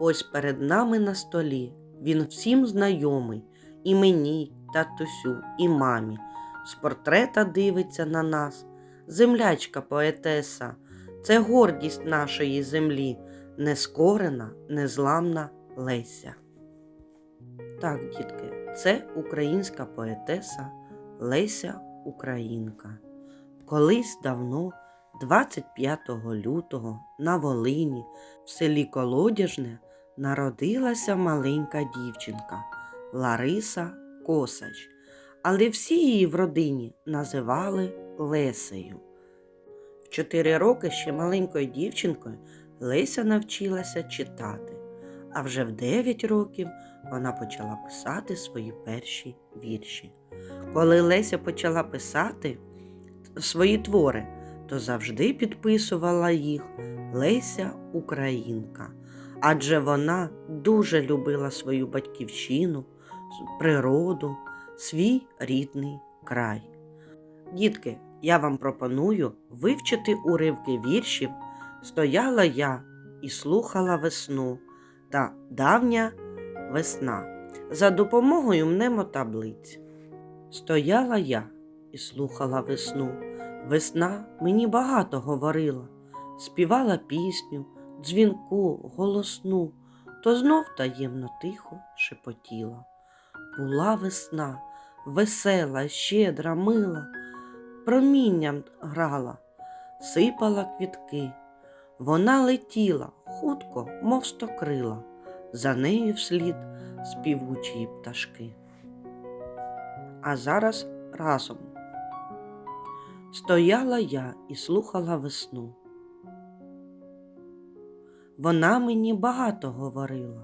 Ось перед нами на столі. Він всім знайомий, і мені, татусю, і мамі. З портрета дивиться на нас. Землячка поетеса, це гордість нашої землі, нескорена, незламна Леся. Так, дітки, це українська поетеса Леся Українка. Колись давно, 25 лютого, на Волині, в селі Колодяжне, народилася маленька дівчинка Лариса Косач, але всі її в родині називали Лесею. В чотири роки ще маленькою дівчинкою Леся навчилася читати, а вже в 9 років вона почала писати свої перші вірші. Коли Леся почала писати свої твори, то завжди підписувала їх Леся Українка, адже вона дуже любила свою батьківщину, природу, свій рідний край. Дітки, я вам пропоную вивчити уривки віршів Стояла я і слухала весну та давня весна за допомогою мнемотаблиць. Стояла я і слухала весну. Весна мені багато говорила, співала пісню, дзвінку, голосну, то знов таємно тихо шепотіла. Була весна, весела, щедра, мила, промінням грала, сипала квітки. Вона летіла хутко, мов стокрила, за нею вслід співучі пташки. А зараз разом. Стояла я і слухала весну. Вона мені багато говорила,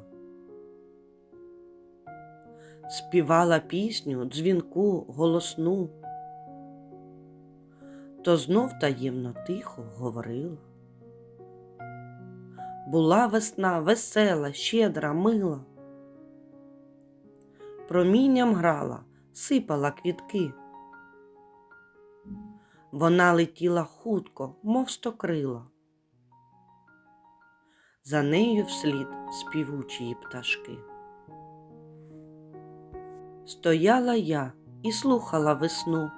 співала пісню, дзвінку, голосну, то знов таємно тихо говорила. Була весна весела, щедра, мила, промінням грала, сипала квітки. Вона летіла хутко, мов стокрила. За нею вслід співучі пташки. Стояла я і слухала весну,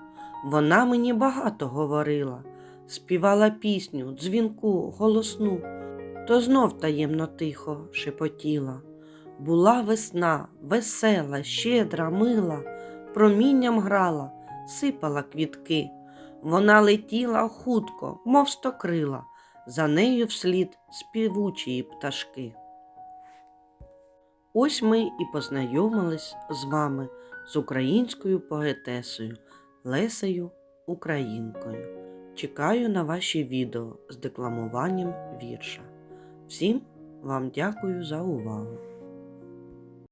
вона мені багато говорила, співала пісню, дзвінку, голосну, то знов таємно тихо шепотіла. Була весна, весела, щедра, мила, промінням грала, сипала квітки. Вона летіла хутко, мов стокрила, за нею вслід співучі пташки. Ось ми і познайомились з вами з українською поетесою Лесею Українкою. Чекаю на ваші відео з декламуванням вірша. Всім вам дякую за увагу!